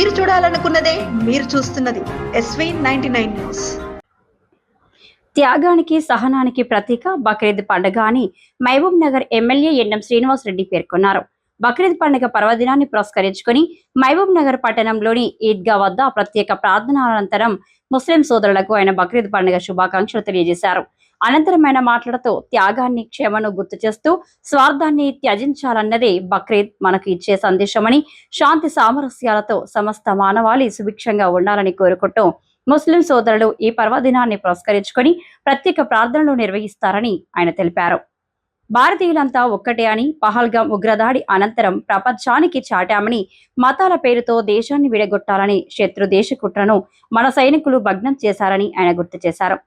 మీరు చూడాలనుకున్నదే మీరు చూస్తున్నది ఎస్వీ నైన్టీ నైన్ న్యూస్ త్యాగానికి సహనానికి ప్రతీక బక్రీద్ పండుగ అని మహబూబ్ నగర్ ఎమ్మెల్యే ఎన్ఎం శ్రీనివాస్ రెడ్డి పేర్కొన్నారు. బక్రీద్ పండుగ పర్వదినాన్ని పురస్కరించుకొని మహబూబ్ నగర్ పట్టణంలోని ఈద్గా వద్ద ప్రత్యేక ప్రార్థన అనంతరం ముస్లిం సోదరులకు ఆయన బక్రీద్ పండుగ శుభాకాంక్షలు తెలియజేశారు. అనంతరం ఆయన మాట్లాడుతూ త్యాగాన్ని క్షమను గుర్తు చేస్తూ స్వార్థాన్ని త్యజించాలన్నదే బక్రీద్ మనకు ఇచ్చే సందేశమని శాంతి సామరస్యాలతో సమస్త మానవాళి సుభిక్షంగా ఉండాలని కోరుకుంటూ ముస్లిం సోదరులు ఈ పర్వదినాన్ని పురస్కరించుకొని ప్రత్యేక ప్రార్థనలు నిర్వహిస్తారని ఆయన తెలిపారు. భారతీయులంతా ఒక్కటే అని పహల్గాం ఉగ్రదాడి అనంతరం ప్రపంచానికి చాటామని మతాల పేరుతో దేశాన్ని విడగొట్టాలని శత్రు దేశ కుట్రను మన సైనికులు భగ్నం చేశారని ఆయన గుర్తు చేశారు.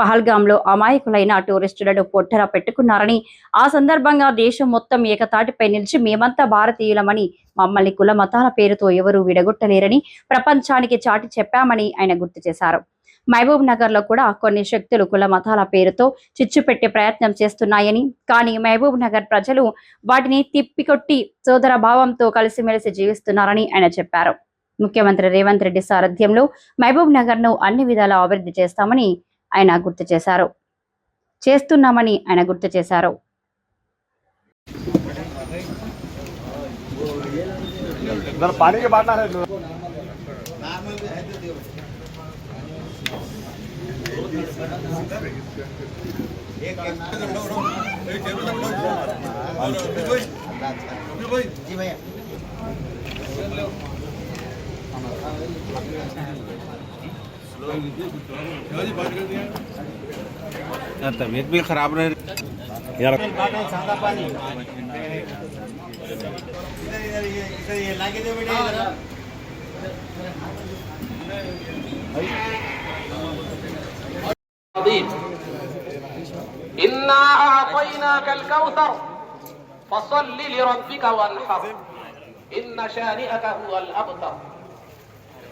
పహల్గాంలో అమాయకులైన టూరిస్టులను పొట్టర పెట్టుకున్నారని ఆ సందర్భంగా దేశం మొత్తం ఏకతాటిపై నిలిచి మేమంతా భారతీయులమని మమ్మల్ని కుల మతాల పేరుతో ఎవరూ విడగొట్టలేరని ప్రపంచానికి చాటి చెప్పామని ఆయన గుర్తు చేశారు. మహబూబ్ నగర్లో కూడా కొన్ని శక్తులు కుల మతాల పేరుతో చిచ్చు పెట్టే ప్రయత్నం చేస్తున్నాయని కానీ మహబూబ్ నగర్ ప్రజలు వాటిని తిప్పికొట్టి సోదర భావంతో కలిసిమెలిసి జీవిస్తున్నారని ఆయన చెప్పారు. ముఖ్యమంత్రి రేవంత్ రెడ్డి సారథ్యంలో మహబూబ్ నగర్ను అన్ని విధాలా అభివృద్ధి చేస్తామని ఆయన గుర్తు చేశారు చేస్తున్నామని ఆయన గుర్తు చేశారు जरा पानी के बाटला है तबीयत भी खराब रह यार عظيم إنا أعطيناك الكوثر فصل لربك وانحر إن شانئك هو الأبتر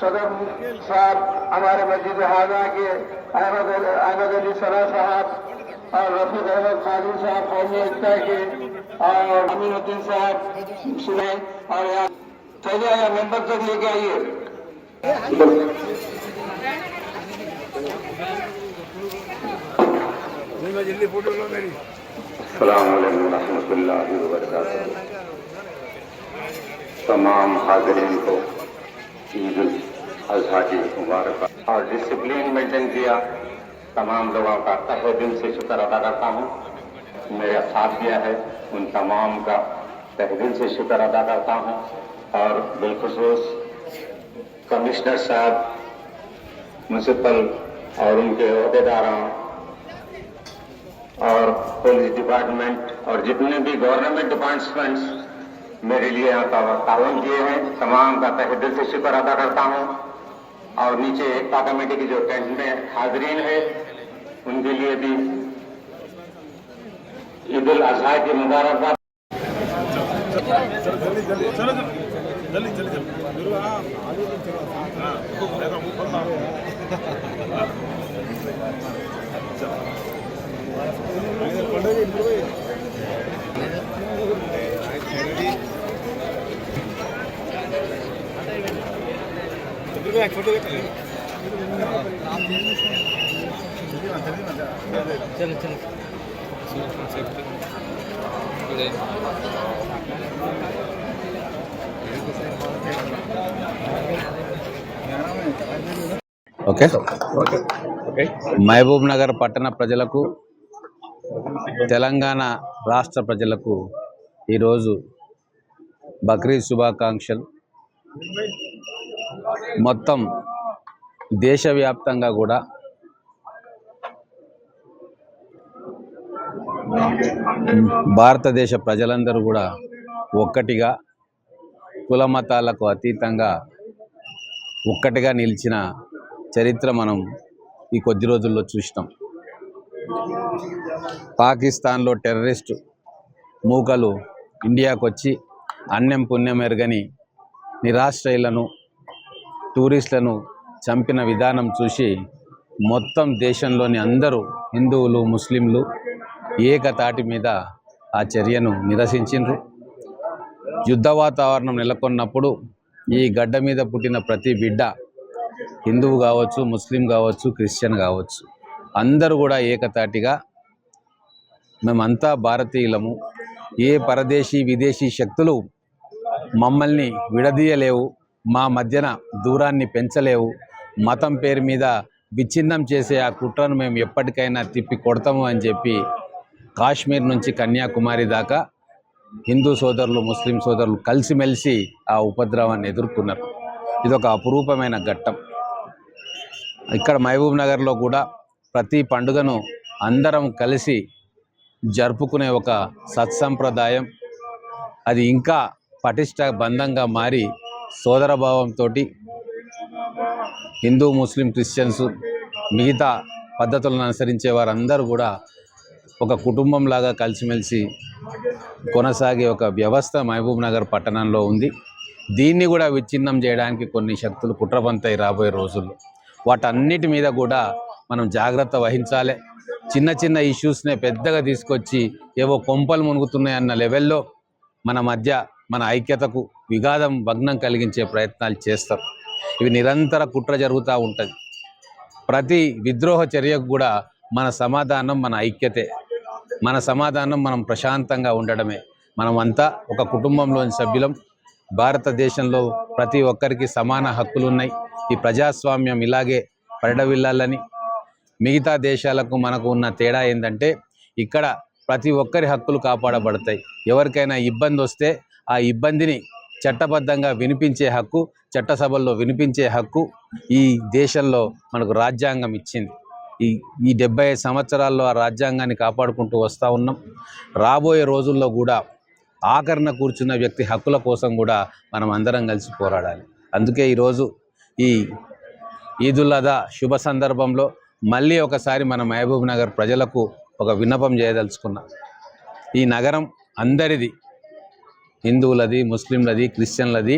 सदर साहब हमारे मस्जिद हाजा के अहमद अहमद अली सरा साहब और रफीक अहमद खादिम साहब कौमी एकता के और अमीनुद्दीन साहब सुने और यहाँ चले आया मेंबर तक लेके आइए। मेरी वरहमल तमाम हाजरीन को عید الاضحیٰ کی مبارک اور ڈسپلین مینٹین کیا، تمام لوگوں کا تہ دل سے شکر ادا کرتا ہوں۔ میرا ساتھ دیا ہے، ان تمام کا تہ دل سے شکر ادا کرتا ہوں۔ اور بالخصوص کمشنر صاحب منسپل اور ان کے عہدیداراں اور پولیس ڈپارٹمنٹ اور جتنے بھی گورنمنٹ ڈپارٹمنٹس मेरे लिए यहाँ का तावन किए हैं। तमाम का तहे दिल से शुक्र अदा करता हूँ। और नीचे एकता कमेटी की जो टेंट में हाजरीन है, उनके लिए भी ईद उल अजहा की मुबारकबाद ఓకే. మహబూబ్ నగర్ పట్టణ ప్రజలకు తెలంగాణ రాష్ట్ర ప్రజలకు ఈరోజు బక్రీద్ శుభాకాంక్షలు. మొత్తం దేశవ్యాప్తంగా కూడా భారతదేశ ప్రజలందరూ కూడా ఒక్కటిగా కుల మతాలకు అతీతంగా ఒక్కటిగా నిలిచిన చరిత్ర మనం ఈ కొద్ది రోజుల్లో చూసినాం. పాకిస్తాన్లో టెర్రరిస్టు మూకలు ఇండియాకు వచ్చి అన్యం పుణ్యం ఎరగని నిరాశ్రయులను టూరిస్టులను చంపిన విధానం చూసి మొత్తం దేశంలోని అందరూ హిందువులు ముస్లింలు ఏకతాటి మీద ఆ చర్యను నిరసించిండ్రు. యుద్ధ వాతావరణం నెలకొన్నప్పుడు ఈ గడ్డ మీద పుట్టిన ప్రతి బిడ్డ హిందువు కావచ్చు ముస్లిం కావచ్చు క్రిస్టియన్ కావచ్చు అందరూ కూడా ఏకతాటిగా మేమంతా భారతీయులము. ఏ పరదేశీ విదేశీ శక్తులు మమ్మల్ని విడదీయలేవు. మా మధ్యన దూరాన్ని పెంచలేవు. మతం పేరు మీద విచ్ఛిన్నం చేసే ఆ కుట్రను మేము ఎప్పటికైనా తిప్పి కొడతాము అని చెప్పి కాశ్మీర్ నుంచి కన్యాకుమారి దాకా హిందూ సోదరులు ముస్లిం సోదరులు కలిసిమెలిసి ఆ ఉపద్రవాన్ని ఎదుర్కొన్నారు. ఇది ఒక అపురూపమైన ఘట్టం. ఇక్కడ మహబూబ్ నగర్లో కూడా ప్రతి పండుగను అందరం కలిసి జరుపుకునే ఒక సత్సంప్రదాయం. అది ఇంకా పటిష్ట బంధంగా మారి సోదరభావంతో హిందూ ముస్లిం క్రిస్టియన్స్ మిగతా పద్ధతులను అనుసరించే వారందరూ కూడా ఒక కుటుంబంలాగా కలిసిమెలిసి కొనసాగే ఒక వ్యవస్థ మహబూబ్ నగర్ పట్టణంలో ఉంది. దీన్ని కూడా విచ్ఛిన్నం చేయడానికి కొన్ని శక్తులు కుట్రపంతాయి రాబోయే రోజుల్లో. వాటన్నిటి మీద కూడా మనం జాగ్రత్త వహించాలి. చిన్న చిన్న ఇష్యూస్నే పెద్దగా తీసుకొచ్చి ఏవో కొంపలు మునుగుతున్నాయి అన్న లెవెల్లో మన మధ్య మన ఐక్యతకు విఘాదం భగ్నం కలిగించే ప్రయత్నాలు చేస్తారు. ఇవి నిరంతర కుట్ర జరుగుతూ ఉంటుంది. ప్రతి విద్రోహ చర్యకు కూడా మన సమాధానం మన ఐక్యతే. మన సమాధానం మనం ప్రశాంతంగా ఉండడమే. మనమంతా ఒక కుటుంబంలోని సభ్యులం. భారతదేశంలో ప్రతి ఒక్కరికి సమాన హక్కులు ఉన్నాయి ఈ ప్రజాస్వామ్యం ఇలాగే పరిడవిల్లాలని మిగతా దేశాలకు మనకు ఉన్న తేడా ఏంటంటే ఇక్కడ ప్రతి ఒక్కరి హక్కులు కాపాడబడతాయి. ఎవరికైనా ఇబ్బంది వస్తే ఆ ఇబ్బందిని చట్టబద్ధంగా వినిపించే హక్కు చట్టసభల్లో వినిపించే హక్కు ఈ దేశంలో మనకు రాజ్యాంగం ఇచ్చింది. ఈ ఈ డెబ్బై సంవత్సరాల్లో ఆ రాజ్యాంగాన్ని కాపాడుకుంటూ వస్తూ ఉన్నాం. రాబోయే రోజుల్లో కూడా ఆకరణ కూర్చున్న వ్యక్తి హక్కుల కోసం కూడా మనం అందరం కలిసి పోరాడాలి. అందుకే ఈరోజు ఈ ఈదుల్లాదా శుభ సందర్భంలో మళ్ళీ ఒకసారి మన మహబూబ్ నగర్ ప్రజలకు ఒక విన్నపం చేయదలుచుకున్నా. ఈ నగరం అందరిది హిందువులది ముస్లింలది క్రిస్టియన్లది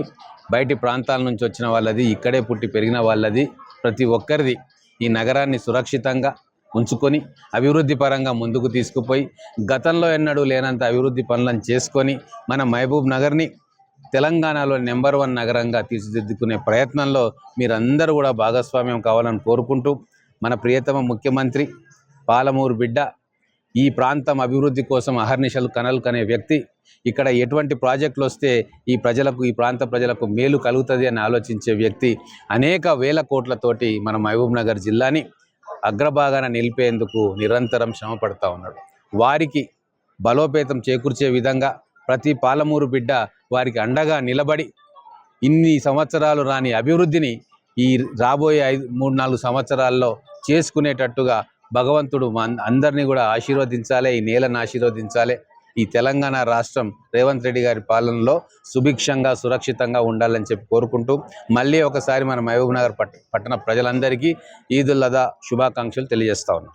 బయటి ప్రాంతాల నుంచి వచ్చిన వాళ్ళది ఇక్కడే పుట్టి పెరిగిన వాళ్ళది ప్రతి ఒక్కరిది ఈ నగరాన్ని సురక్షితంగా ఉంచుకొని అభివృద్ధి పరంగా ముందుకు తీసుకుపోయి గతంలో ఎన్నడూ లేనంత అభివృద్ధి పనులను చేసుకొని మన మహబూబ్ నగర్ని తెలంగాణలో నెంబర్ వన్ నగరంగా తీర్చిదిద్దుకునే ప్రయత్నంలో మీరందరూ కూడా భాగస్వామ్యం కావాలని కోరుకుంటూ మన ప్రియతమ ముఖ్యమంత్రి పాలమూరు బిడ్డ ఈ ప్రాంతం అభివృద్ధి కోసం అహర్నిశలు కనలు కనే వ్యక్తి ఇక్కడ ఎటువంటి ప్రాజెక్టులు వస్తే ఈ ప్రజలకు ఈ ప్రాంత ప్రజలకు మేలు కలుగుతుంది అని ఆలోచించే వ్యక్తి అనేక వేల కోట్లతోటి మన మహబూబ్ నగర్ జిల్లాని అగ్రభాగాన నిలిపేందుకు నిరంతరం శ్రమ పడతా ఉన్నాడు. వారికి బలోపేతం చేకూర్చే విధంగా ప్రతి పాలమూరు బిడ్డ వారికి అండగా నిలబడి ఇన్ని సంవత్సరాలు రాని అభివృద్ధిని ఈ రాబోయే ఐదు మూడు నాలుగు సంవత్సరాల్లో చేసుకునేటట్టుగా భగవంతుడు అందరినీ కూడా ఆశీర్వదించాలి ఈ నేలను ఆశీర్వదించాలి. ఈ తెలంగాణ రాష్ట్రం రేవంత్ రెడ్డి గారి పాలనలో సుభిక్షంగా సురక్షితంగా ఉండాలని చెప్పి కోరుకుంటూ మళ్ళీ ఒకసారి మన మహబూబ్ నగర్ పట్ పట్టణ ప్రజలందరికీ ఈదుల్ అదా శుభాకాంక్షలు తెలియజేస్తా ఉన్నాం.